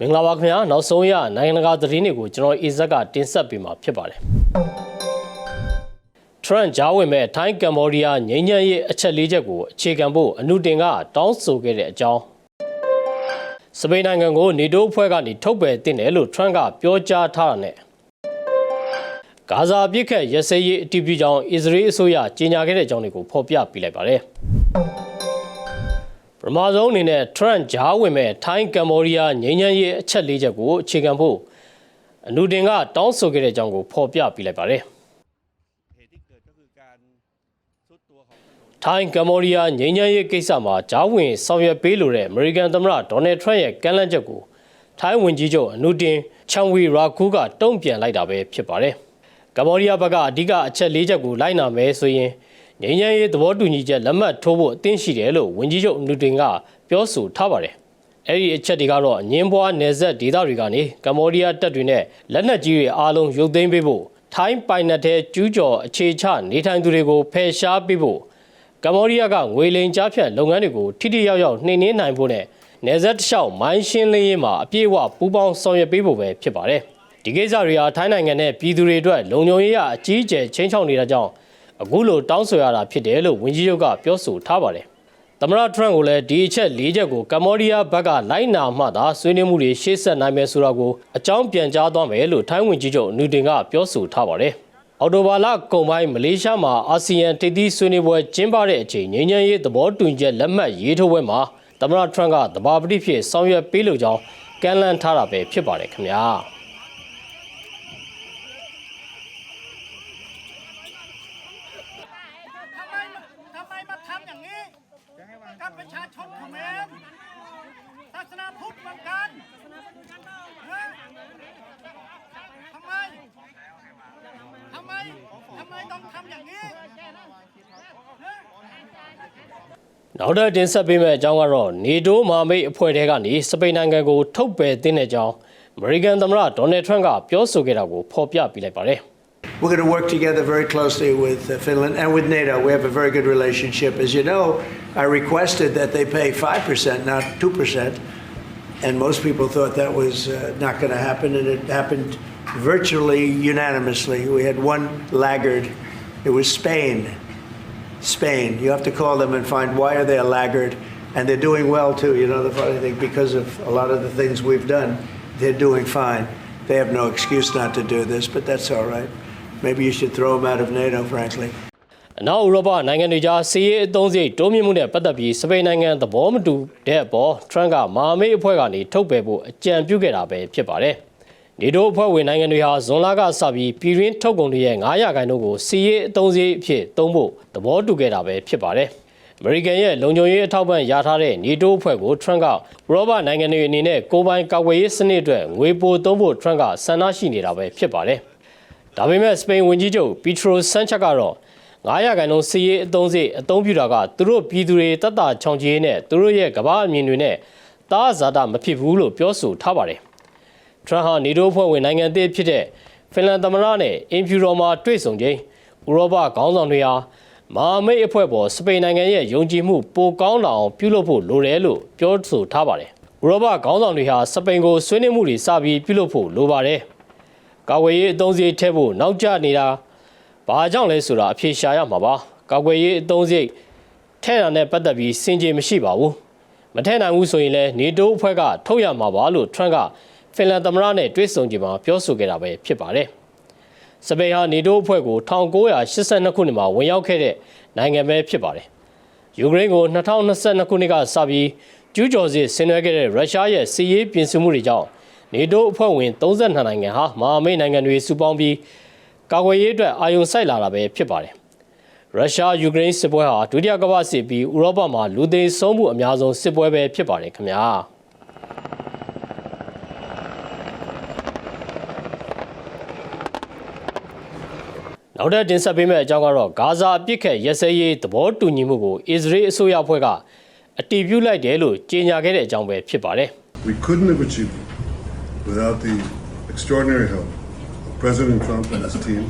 မင်္ဂလာပါခင်ဗျာနောက်ဆုံးရနိုင်ငံတကာသတင်းတွေကိုကျွန်တော်အေဇက်ကတင်ဆက်ပေးမှာဖြစ်ပါတယ်ထရန့်ဂျားဝင်မဲ့ထိုင်းကမ္ဘောဒီးယားငြိမ်းချမ်းရေးအချက်၄ချက်ကိုအခြေခံဖို့အနုတင်ကတောင်းဆိုခဲ့တဲ့အကြောင်းစပိန်နိုင်ငံကိုနေတိုးအဖွဲ့ကနေထုတ်ပယ်တင်တယ်လို့ထရန့်ကပြောကြားထားတာနဲ့ဂါဇာပြစ်ခတ်ရစဲရေးအတည်ပြုကြောင်းအစ္စရေးအစိုးရကြေညာခဲ့တဲ့အကြောင်းတွေကိုဖော်ပြပြလိုက်ပါတယ် ပမာဆုံးအနေနဲ့ Trump ကြားဝင်မဲ့ထိုင်းကမ္ဘောဒီးယားငြိမ်းချမ်းရေးအချက်၄ချက်ကိုအခြေခံဖို့အနုတင်ကတောင်းဆိုခဲ့တဲ့အကြောင်းကိုဖော်ပြပေးလိုက်ပါတယ်။ထိုင်းကမ္ဘောဒီးယားငြိမ်းချမ်းရေးကိစ္စမှာကြားဝင်ဆောင်ရွက်ပေးလိုတဲ့အမေရိကန်သမ္မတဒေါ်နယ်ထရန့်ရဲ့ကမ်းလှမ်းချက်ကိုထိုင်းဝန်ကြီးချုပ်အနုတင်ချန်ဝီရာကူးကတုံ့ပြန်လိုက်တာပဲဖြစ်ပါတယ်။ကမ္ဘောဒီးယားဘက်ကအဓိကအချက်၄ချက်ကိုလိုက်နာမယ်ဆိုရင် ငြိမ်းချမ်းရေးသဘောတူညီချက်လက်မှတ်ထိုးဖို့အသင့်ရှိတယ်လို့ဝန်ကြီးချုပ်အနုတင်ကပြောဆိုထားပါတယ်။အဲ့ဒီအချက်တွေကတော့အငင်းပွားနယ်စပ်ဒေသတွေကနေကမ္ဘောဒီးယားတပ်တွေနဲ့လက်နက်ကြီးတွေအားလုံးရုပ်သိမ်းပေးဖို့ထိုင်းပိုင်နက်တဲ့ကျူးကျော်အခြေချနေထိုင်သူတွေကိုဖယ်ရှားပေးဖို့ကမ္ဘောဒီးယားကငွေလိမ်ကြားဖြတ်လုပ်ငန်းတွေကိုထိထိရောက်ရောက်နှိမ်နင်းနိုင်ဖို့နဲ့နေဆက်တစ်လျှောက်မိုင်းရှင်းလင်းရေးမှာအပြည့်အဝပူးပေါင်းဆောင်ရွက်ပေးဖို့ပဲဖြစ်ပါတယ်။ဒီကိစ္စတွေဟာထိုင်းနိုင်ငံနဲ့ပြည်သူတွေအတွက်လုံခြုံရေးအကြီးအကျယ်ချင်းချောက်နေတာကြောင့် အခုလိုတောင်းဆိုရတာဖြစ်တယ်လို့ဝန်ကြီးချုပ်ကပြောဆိုထားပါတယ်။သမ္မတထရန့်ကိုလည်းဒီအချက်၄ချက်ကိုကမ္ဘောဒီးယားဘက်ကလိုက်နာမှသာဆွေးနွေးမှုတွေရှေ့ဆက်နိုင်မယ်ဆိုတာကိုအကြောင်းပြန်ကြားသွားမယ်လို့ထိုင်းဝန်ကြီးချုပ်အနူတင်ကပြောဆိုထားပါတယ်။အော်တိုဘာလကုန်ပိုင်းမလေးရှားမှာအာဆီယံထိပ်သီးဆွေးနွေးပွဲကျင်းပတဲ့အချိန်ငြိမ်းချမ်းရေးသဘောတူညီချက်လက်မှတ်ရေးထိုးပွဲမှာသမ္မတထရန့်ကတဘာပတိဖြစ်ဆောင်ရွက်ပေးလိုကြောင်းကမ်းလှမ်းထားတာပဲဖြစ်ပါတယ်ခင်ဗျာ กับประชาชนเขมรศาสนาพุทธเหมือนกันฮะทำไม ทำไม ทำไมต้องทำอย่างนี้ฮะ နောက်ထပ်တင်ဆက်ပေးမယ့်အကြောင်းကတော့နေတိုးမဟာမိတ်အဖွဲ့ထဲကနေစပိန်နိုင်ငံကိုထုတ်ပယ်တင်တဲ့အကြောင်းအမေရိကန်သမ္မတဒေါ်နယ်ထရန့်ကပြောဆိုခဲ့တာကိုဖော်ပြပြလိုက်ပါတယ် We're going to work together very closely with uh, Finland and with NATO. We have a very good relationship. As you know, I requested that they pay 5%, not 2%. And most people thought that was uh, not going to happen, and it happened virtually unanimously. We had one laggard. It was Spain. Spain. You have to call them and find why are they a laggard. And they're doing well, too. You know, the funny thing, because of a lot of the things we've done, they're doing fine. They have no excuse not to do this, but that's all right. Maybe you should throw them out of NATO, frankly. အနောက်ဥရောပနိုင်ငံတွေကြားစီးရေးအသုံးစရိတ်တိုးမြင့်မှုနဲ့ပတ်သက်ပြီးစပိန်နိုင်ငံသဘောမတူတဲ့အပေါ်ထရန့်ကမဟာမိတ်အဖွဲ့ကနေထုတ်ပယ်ဖို့အကြံပြုခဲ့တာပဲဖြစ်ပါတယ်။နေတိုးအဖွဲ့ဝင်နိုင်ငံတွေဟာဇွန်လကစပြီးပြည်တွင်းထုတ်ကုန်တွေရဲ့900ခန်းတို့ကိုစီးရေးအသုံးစရိတ်အဖြစ်သုံးဖို့သဘောတူခဲ့တာပဲဖြစ်ပါတယ်။အမေရိကန်ရဲ့လုံခြုံရေးအထောက်ပံ့ရထားတဲ့နေတိုးအဖွဲ့ကိုထရန့်ကဥရောပနိုင်ငံတွေအနေနဲ့ကိုယ်ပိုင်ကာကွယ်ရေးစနစ်အတွက်ငွေပိုသုံးဖို့ထရန့်ကဆန္ဒရှိနေတာပဲဖြစ်ပါတယ်။ ဒါပေမဲ့စပိန်ဝန်ကြီးချုပ်ပီထရိုဆန်ချက်ကတော့900ခန်းလုံးစီးရေးအသုံးစရိတ်အသုံးပြုတာကသူတို့ပြည်သူတွေတက်တာချောင်ကြီးနဲ့သူတို့ရဲ့ကမ္ဘာအမြင်တွေနဲ့တားဇာတာမဖြစ်ဘူးလို့ပြောဆိုထားပါတယ်။ထရန့်ဟာနေတိုးဖွဲ့ဝင်နိုင်ငံအသစ်ဖြစ်တဲ့ဖင်လန်သမ္မတနဲ့အင်ဖြူတော်မှာတွေ့ဆုံချိန်ဥရောပခေါင်းဆောင်တွေဟာမဟာမိတ်အဖွဲ့ပေါ်စပိန်နိုင်ငံရဲ့ယုံကြည်မှုပိုကောင်းလာအောင်ပြုလုပ်ဖို့လိုတယ်လို့ပြောဆိုထားပါတယ်။ဥရောပခေါင်းဆောင်တွေဟာစပိန်ကိုဆွေးနွေးမှုတွေစပြီးပြုလုပ်ဖို့လိုပါတယ်။ ကာကွယ်ရေးအသုံးစရိတ်ထည့်ဖို့နောက်ကျနေတာဘာကြောင့်လဲဆိုတာအဖြေရှာရမှာပါ။ကာကွယ်ရေးအသုံးစရိတ်ထဲ့တာနဲ့ပတ်သက်ပြီးစင်ကြေမရှိပါဘူး။မထည့်နိုင်ဘူးဆိုရင်လည်းနေတိုးအဖွဲ့ကထုတ်ရမှာပါလို့ထရန့်ကဖင်လန်သမ္မတနဲ့တွေ့ဆုံကြမှာပြောဆိုခဲ့တာပဲဖြစ်ပါတယ်။စပိန်ဟာနေတိုးအဖွဲ့ကို1982ခုနှစ်မှာဝင်ရောက်ခဲ့တဲ့နိုင်ငံပဲဖြစ်ပါတယ်။ယူကရိန်းကို2022ခုနှစ်ကစပြီးကျူးကျော်စစ်ဆင်နွှဲခဲ့တဲ့ရုရှားရဲ့စစ်ရေးပြင်ဆင်မှုတွေကြောင့် နေတိုးအဖွဲ့ဝင်32နိုင်ငံဟာမဟာမိတ်နိုင်ငံတွေစုပေါင်းပြီးကာကွယ်ရေးအတွက်အာရုံစိုက်လာတာပဲဖြစ်ပါတယ်။ရုရှားယူကရိန်းစစ်ပွဲဟာဒုတိယကမ္ဘာစစ်ပြီးဥရောပမှာလူသိဆုံးမှုအများဆုံးစစ်ပွဲပဲဖြစ်ပါတယ်ခင်ဗျာနောက်ထပ်တင်ဆက်ပေးမယ့်အကြောင်းကတော့ဂါဇာအပစ်ခတ်ရစဲရေးသဘောတူညီမှုကိုအစ္စရေးအစိုးရအဖွဲ့ကအတည်ပြုလိုက်တယ်လို့ကြေညာခဲ့တဲ့အကြောင်းပဲဖြစ်ပါတယ် We couldn't have achieved it without the extraordinary help of President Trump and his team,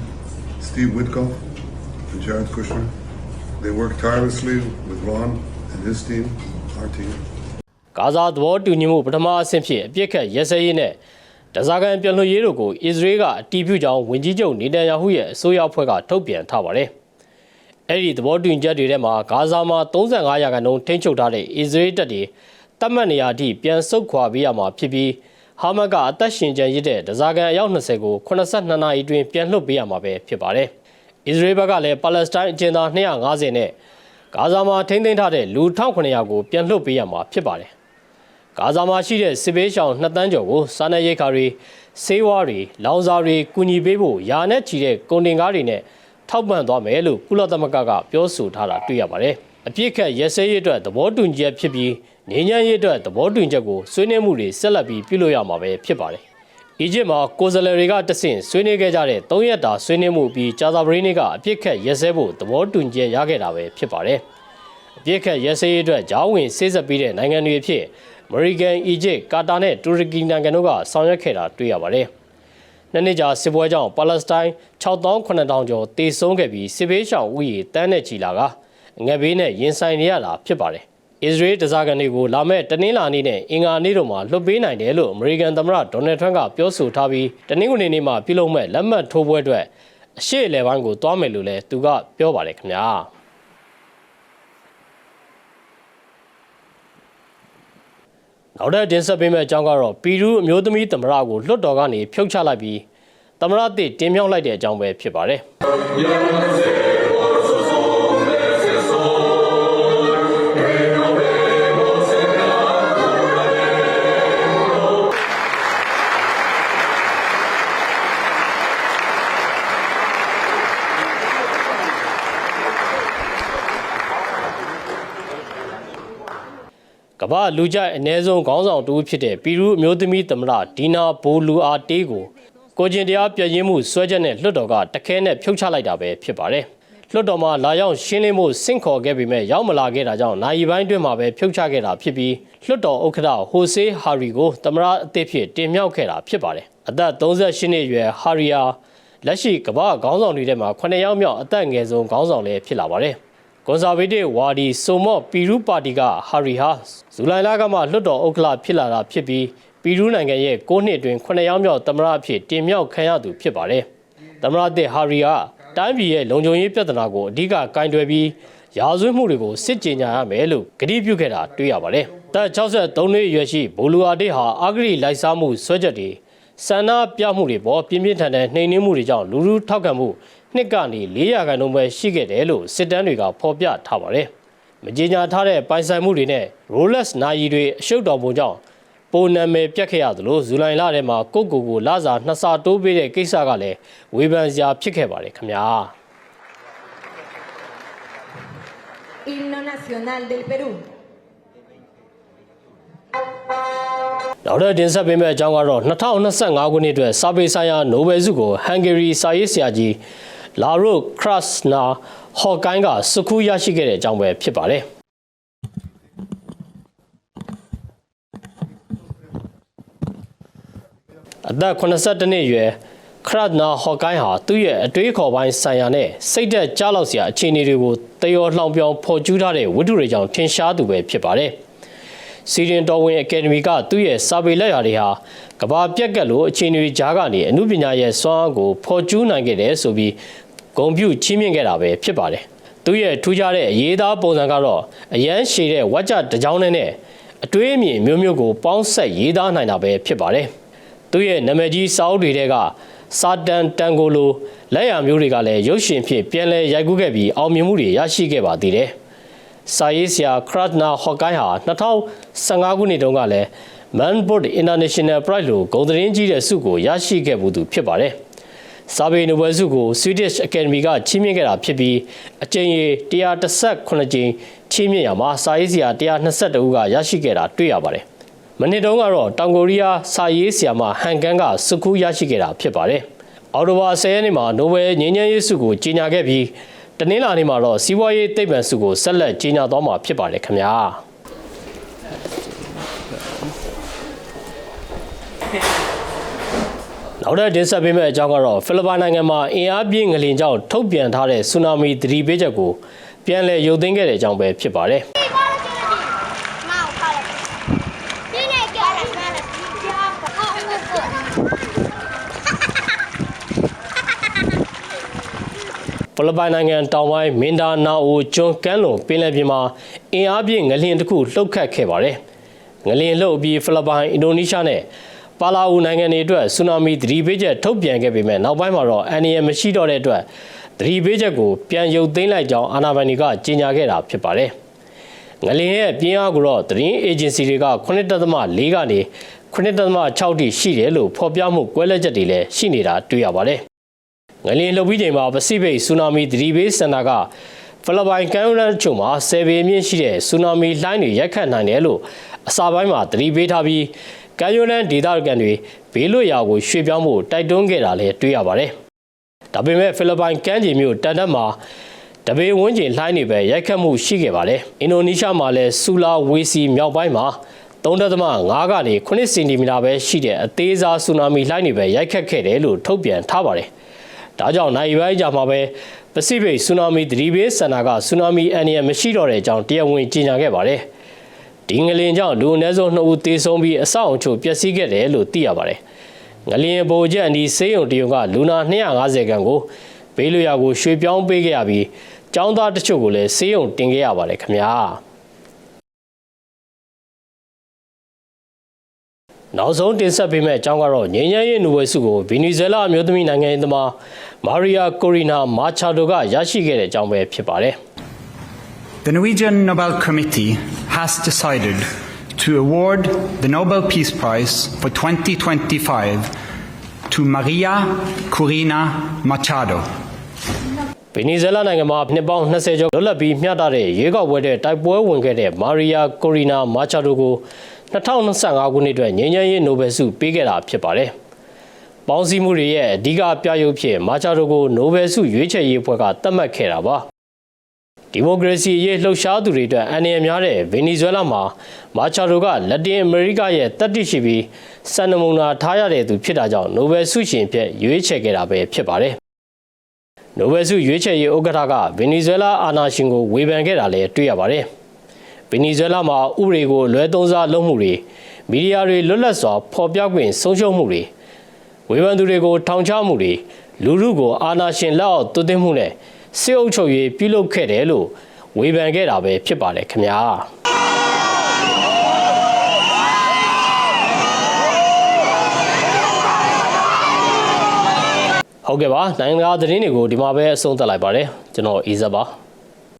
Steve Witkoff and Jared Kushner. They worked tirelessly with Ron and his team, our team. ဂါဇာသဘောတူညီမှုပထမအဆင့်ဖြစ်အပြစ်ခတ်ရဲစဲရေးနဲ့တစားကန်ပြန်လွှတ်ရေးတို့ကိုအစ္စရေးကအတီးပြုကြောင်းဝန်ကြီးချုပ်နေတန်ယာဟုရဲ့အစိုးရအဖွဲ့ကထုတ်ပြန်ထားပါတယ်။အဲ့ဒီသဘောတူညီချက်တွေထဲမှာဂါဇာမှာ35ရာခိုင်နှုန်းထိန်းချုပ်ထားတဲ့အစ္စရေးတပ်တွေတတ်မှတ်နေရာအထိပြန်ဆုတ်ခွာပေးရမှာဖြစ်ပြီး ဟာမတ်ကအသက်ရှင်ကျန်ရစ်တဲ့ဒဇာကန်အယောက်20ကို82နာရီအတွင်းပြန်လွှတ်ပေးရမှာပဲဖြစ်ပါတယ်။အစ္စရေးဘက်ကလည်းပါလက်စတိုင်းအကျဉ်းသား250နဲ့ဂါဇာမှာထိန်းသိမ်းထားတဲ့လူ1900ကိုပြန်လွှတ်ပေးရမှာဖြစ်ပါတယ်။ဂါဇာမှာရှိတဲ့စစ်ဘေးရှောင်2တန်းကျော်ကိုစားနပ်ရိက္ခာတွေဆေးဝါးတွေလောင်စာတွေကူညီပေးဖို့ယာနဲ့ချီတဲ့ကုန်တင်ကားတွေနဲ့ထောက်ပံ့သွားမယ်လို့ကုလသမဂ္ဂကပြောဆိုထားတာတွေ့ရပါတယ်။အပြစ်ခတ်ရဲစဲရေးအတွက်သဘောတူညီချက်ဖြစ်ပြီး နေညံ့ရေးအတွက်သဘောတူညီချက်ကိုဆွေးနွေးမှုတွေဆက်လက်ပြီးပြုလုပ်ရမှာပဲဖြစ်ပါတယ်။အီဂျစ်မှာကိုယ်စားလှယ်တွေကတဆင့်ဆွေးနွေးခဲ့ကြတဲ့၃ရက်တာဆွေးနွေးမှုပြီးဂျာဇာဘရီနေကအပြစ်ခတ်ရဲစဲဖို့သဘောတူညီချက်ရခဲ့တာပဲဖြစ်ပါတယ်။အပြစ်ခတ်ရဲစဲရေးအတွက်ဂျောင်းဝင်ဆေးဆက်ပြီးတဲ့နိုင်ငံတွေအဖြစ်အမေရိကန်၊အီဂျစ်၊ကာတာနဲ့တူရကီနိုင်ငံတို့ကဆောင်ရွက်ခဲ့တာတွေ့ရပါတယ်။နှစ်နှစ်ကြာစစ်ပွဲကြောင့်ပါလက်စတိုင်း6800ကျော်တေဆုံးခဲ့ပြီးစစ်ဘေးရှောင်ဥယျာဉ်တန်းနဲ့ချီလာကငက်ဘေးနဲ့ရင်ဆိုင်နေရတာဖြစ်ပါတယ်။ အစ္စရေးတစားကန်တွေကိုလာမဲ့တနင်္လာနေ့နဲ့အင်္ဂါနေ့တို့မှာလွှတ်ပေးနိုင်တယ်လို့အမေရိကန်သမ္မတဒေါ်နယ်ထရန့်ကပြောဆိုထားပြီးတနင်္ဂနွေနေ့မှာပြုလုပ်မဲ့လက်မှတ်ထိုးပွဲအတွက်အရှိအလဲပိုင်းကိုတွားမယ်လို့လည်းသူကပြောပါတယ်ခင်ဗျာ။နောက်ထပ်တင်ဆက်ပေးမယ့်အကြောင်းကတော့ပီရူးအမျိုးသမီးသမ္မတကိုလွှတ်တော်ကနေဖြုတ်ချလိုက်ပြီးသမ္မတသစ်တင်မြှောက်လိုက်တဲ့အကြောင်းပဲဖြစ်ပါတယ်။။ မ္ဘာလူကြိုက်အ ਨੇ ဆုံးခေါင်းဆောင်တူဖြစ်တဲ့ပီရူးအမျိုးသမီးသမ္မတဒီနာဘိုလူအာတေးကိုကိုကျင်တရားပြည့်ရင်းမှုစွဲချက်နဲ့လွှတ်တော်ကတခဲနဲ့ဖြုတ်ချလိုက်တာပဲဖြစ်ပါတယ်။လွှတ်တော်မှာလာရောက်ရှင်းလင်းမှုစင့်ခေါ်ခဲ့ပေမဲ့ရောက်မလာခဲ့တာကြောင့်နိုင်ပိုင်းတွင်းမှာပဲဖြုတ်ချခဲ့တာဖြစ်ပြီးလွှတ်တော်ဥက္ကဋ္ဌဟိုဆေးဟာရီကိုသမ္မတအသစ်ဖြစ်တင်မြှောက်ခဲ့တာဖြစ်ပါတယ်။အသက်38နှစ်အရွယ်ဟာရီယာလက်ရှိကမ္ဘာခေါင်းဆောင်တွေထဲမှာ9ယောက်မြောက်အသက်ငယ်ဆုံးခေါင်းဆောင်လည်းဖြစ်လာပါတယ်။ ကွန်ဆာဗေးတစ်ဝါဒီဆိုမော့ပီရူးပါတီကဟာရီဟာဇူလိုင်လကမှလွှတ်တော်ဥက္ကဋ္ဌဖြစ်လာတာဖြစ်ပြီးပီရူးနိုင်ငံရဲ့9နှစ်အတွင်း9ရောင်းမြောက်သမ္မတအဖြစ်တင်မြှောက်ခံရသူဖြစ်ပါတယ်။သမ္မတတဲ့ဟာရီဟာတိုင်းပြည်ရဲ့လုံခြုံရေးပြဿနာကိုအဓိကကင်တွယ်ပြီးရာဇဝတ်မှုတွေကိုစစ်ကြေညာရမယ်လို့ကတိပြုခဲ့တာတွေ့ရပါတယ်။တပ်63နှစ်အရွယ်ရှိဘိုလူအာတေးဟာအာဂရိလိုက်စားမှုဆွဲချက်တွေဆန္ဒပြမှုတွေပေါ်ပြင်းပြင်းထန်ထန်နှိမ်နင်းမှုတွေကြောင့်လူလူထောက်ခံမှု နှစ်ကနေ400ခန့်လုံးပဲရှိခဲ့တယ်လို့စစ်တမ်းတွေကဖော်ပြထားပါတယ်။မကြေညာထားတဲ့ပိုင်ဆိုင်မှုတွေနဲ့ Rolex နာရီတွေအရှုပ်တော်ပုံကြောင့်ပုံနာမည်ပြတ်ခဲ့ရသလိုဇူလိုင်လထဲမှာကိုယ့်ကိုယ်ကိုလာစာနှစ်ဆတိုးပေးတဲ့ကိစ္စကလည်းဝေဖန်စရာဖြစ်ခဲ့ပါတယ်ခင်ဗျာ Himno Nacional del Perú. နောက်တဲ့တင်ဆက်ပေးမယ့်အကြောင်းကတော့2025ခုနှစ်အတွက်စာပေဆိုင်ရာနိုဘယ်ဆုကိုဟန်ဂေရီစာရေးဆရာကြီး လာရိုခရတ်နာဟော့ကိုင်းကစကူရရှိခဲ့တဲ့အကြောင်းပဲဖြစ်ပါတယ်အသက်82နှစ်အရွယ်ခရတ်နာဟော့ကိုင်းဟာသူ့ရဲ့အတွေးခေါ်ပိုင်းဆိုင်ရာနဲ့စိတ်သက်ကြားလောက်စရာအခြေအနေတွေကိုတယောလှောင်ပြောင်ဖော်ကျူးထားတဲ့ဝတ္ထုတွေကြောင့်ထင်ရှားသူပဲဖြစ်ပါတယ်။စီရင်တော်ဝင်အကယ်ဒမီကသူ့ရဲ့စာပေလက်ရာတွေဟာကဘာပြက်ကက်လို့အခြေအနေတွေကြားကနေအမှုပညာရဲ့စွမ်းအားကိုဖော်ကျူးနိုင်ခဲ့တယ်ဆိုပြီး ဂုံပြုချီးမြှင့်ခဲ့တာပဲဖြစ်ပါတယ်။သူ့ရဲ့ထူးခြားတဲ့အရေးသားပုံစံကတော့အရန်ရှည်တဲ့ဝါကြတစ်ကြောင်းနဲ့အတွေးအမြင်မျိုးမျိုးကိုပေါင်းဆက်ရေးသားနိုင်တာပဲဖြစ်ပါတယ်။သူ့ရဲ့နာမည်ကြီးစာအုပ်တွေထဲကစာတန်တန်ကိုလိုလက်ရမျိုးတွေကလည်းရုပ်ရှင်ဖြစ်ပြန်လဲရိုက်ကူးခဲ့ပြီးအောင်မြင်မှုတွေရရှိခဲ့ပါသေးတယ်။စာရေးဆရာခရတ်နာဟော့ကိုင်းဟာ2015ခုနှစ်တုန်းကလည်း Manboard International Prize လို့ဂုဏ်သတင်းကြီးတဲ့ဆုကိုရရှိခဲ့မှုသူဖြစ်ပါတယ်။ စာပေနိုဘယ်ဆုကို Swedish Academy ကချီးမြှင့်ခဲ့တာဖြစ်ပြီးအကြိမ်ရေ118ကြိမ်ချီးမြှင့်ရမှာစာရေးဆရာ122ဦးကရရှိခဲ့တာတွေ့ရပါတယ်။မနစ်တုန်းကတော့တောင်ကိုရီးယားစာရေးဆရာမဟန်ကန်ကစကူရရှိခဲ့တာဖြစ်ပါတယ်။အော်တိုဘာ10ရက်နေ့မှာနိုဘယ်ငြိမ်းချမ်းရေးဆုကိုကြေညာခဲ့ပြီးတနင်္လာနေ့မှာတော့စီးပွားရေးသိပ္ပံဆုကိုဆက်လက်ကြေညာသွားမှာဖြစ်ပါတယ်ခင်ဗျာ။ နောက်ထပ်တင်ဆက်ပေးမယ့်အကြောင်းကတော့ဖိလစ်ပိုင်နိုင်ငံမှာအင်အားပြင်းငလင်ကြောင့်ထုတ်ပြန်ထားတဲ့ဆူနာမီသတိပေးချက်ကိုပြန်လည်ရုပ်သိမ်းခဲ့တဲ့အကြောင်းပဲဖြစ်ပါတယ်။ဖိလစ်ပိုင်နိုင်ငံတောင်ပိုင်းမင်ဒါနာအိုကျွန်းကမ်းလွန်ပင်လယ်ပြင်မှာအင်အားပြင်းငလျင်တစ်ခုလှုပ်ခတ်ခဲ့ပါတယ်။ငလျင်လှုပ်ပြီးဖိလစ်ပိုင်၊အင်ဒိုနီးရှားနဲ့ ပါလာအူနိုင်ငံတွေအတွက်ဆူနာမီသတိပေးချက်ထုတ်ပြန်ခဲ့ပေမဲ့နောက်ပိုင်းမှာတော့အန်နီယမရှိတော့တဲ့အတွက်သတိပေးချက်ကိုပြန်ရုပ်သိမ်းလိုက်ကြောင်းအာဏာပိုင်တွေကကြေညာခဲ့တာဖြစ်ပါတယ်။ငလျင်ရဲ့ပြင်းအားကိုတော့သတင်းအေဂျင်စီတွေက9.4ကနေ9.6တိရှိတယ်လို့ဖော်ပြမှုကွဲလွဲချက်တွေလည်းရှိနေတာတွေ့ရပါတယ်။ငလျင်လှုပ်ပြီးချိန်မှာပစိဖိတ်ဆူနာမီသတိပေးစင်တာကဖိလစ်ပိုင်ကမ်းရိုးတန်းအချို့မှာဆယ်ပေမြင့်ရှိတဲ့ဆူနာမီလှိုင်းတွေရိုက်ခတ်နိုင်တယ်လို့အစာပိုင်းမှာသတိပေးထားပြီး ကမ်းရိုးတန်းဒေသခံတွေဘေးလွတ်ရာကိုရွှေ့ပြောင်းဖို့တိုက်တွန်းခဲ့တာလည်းတွေ့ရပါတယ်။ဒါပေမဲ့ဖိလစ်ပိုင်ကမ်းခြေမြို့တန်တက်မှာတပေဝန်းကျင်လှိုင်းတွေပဲရိုက်ခတ်မှုရှိခဲ့ပါတယ်။အင်ဒိုနီးရှားမှာလည်းဆူလာဝေစီမြောက်ပိုင်းမှာ3.5ကနေ9စင်တီမီတာပဲရှိတဲ့အသေးစားဆူနာမီလှိုင်းတွေပဲရိုက်ခတ်ခဲ့တယ်လို့ထုတ်ပြန်ထားပါတယ်။ဒါကြောင့်နိုင်ပိုင်းကြာမှာပဲပစိဖိတ်ဆူနာမီသတိပေးစင်တာကဆူနာမီအန်ရမရှိတော့တဲ့အကြောင်းတရားဝင်ကြေညာခဲ့ပါတယ်။ ဒီငလင်ကြောင့်လူအနည်းဆုံး2ဦးသေဆုံးပြီးအဆောက်အုံချို့ပျက်စီးခဲ့တယ်လို့သိရပါတယ်။ငလျင်ပိုချက်အနီးဆေးရုံတရုံကလူနာ250ခန့်ကိုဘေးလွရာကိုရွှေ့ပြောင်းပေးခဲ့ရပြီးចောင်းသားတချို့ကိုလည်းဆေးရုံတင်ခဲ့ရပါတယ်ခင်ဗျာနောက်ဆုံးတင်ဆက်ပေးမယ့်အကြောင်းကတော့ငြိမ်းချမ်းရေးနူဝဲစုကိုဗီနီဇွဲလားအမျိုးသမီးနိုင်ငံရေးသမားမာရီယာကိုရီနာမာချာဒိုကရရှိခဲ့တဲ့အကြောင်းပဲဖြစ်ပါတယ် The Norwegian Nobel Committee has decided to award the Nobel Peace Prize for 2025 to Maria Corina Machado. ဗီနီဇွဲလားနိုင်ငံမှာနှစ်ပေါင်း20ကျော်လွတ်လပ်ပြီးမျှတတဲ့ရွေးကောက်ပွဲတဲ့တိုက်ပွဲဝင်ခဲ့တဲ့မာရီယာကိုရီနာမာချာဒိုကို2025ခုနှစ်အတွက်ငြိမ်းချမ်းရေးနိုဘယ်ဆုပေးခဲ့တာဖြစ်ပါတယ်။ပေါင်းစည်းမှုတွေရဲ့အဓိကပြရုပ်ဖြစ်မာချာဒိုကိုနိုဘယ်ဆုရွေးချယ်ရေးအဖွဲ့ကသတ်မှတ်ခဲ့တာပါ။ ဒီမိုကရေစီရေးလှုပ်ရှားသူတွေအတွက်အန္တရာယ်များတဲ့ဗင်နီဇွဲလားမှာမာချာဒိုကလက်တင်အမေရိကရဲ့တတ်သိရှိပြီးစံနမုနာထားရတဲ့သူဖြစ်တာကြောင့်နိုဘယ်ဆုရှင်ဖြစ်ရွေးချယ်ခဲ့တာပဲဖြစ်ပါတယ်။နိုဘယ်ဆုရွေးချယ်ရေးဥက္ကဋ္ဌကဗင်နီဇွဲလားအာဏာရှင်ကိုဝေဖန်ခဲ့တာလည်းတွေ့ရပါတယ်။ဗင်နီဇွဲလားမှာဥပဒေကိုလွဲသုံးစားလုပ်မှုတွေမီဒီယာတွေလွတ်လပ်စွာဖော်ပြခွင့်ဆုံးရှုံးမှုတွေဝေဖန်သူတွေကိုထောင်ချမှုတွေလူမှုကိုအာဏာရှင်လက်အောက်သွတ်သွင်းမှုနဲ့ စစ်အုပ်ချုပ်ရေးပြုလုပ်ခဲ့တယ်လို့ဝေဖန်ခဲ့တာပဲဖြစ်ပါတယ်ခင်ဗျာဟုတ်ကဲ့ပါနိုင်ငံတကာသတင်းတွေကိုဒီမှာပဲအဆုံးသတ်လိုက်ပါတယ်ကျွန်တော်အီဇက်ပါ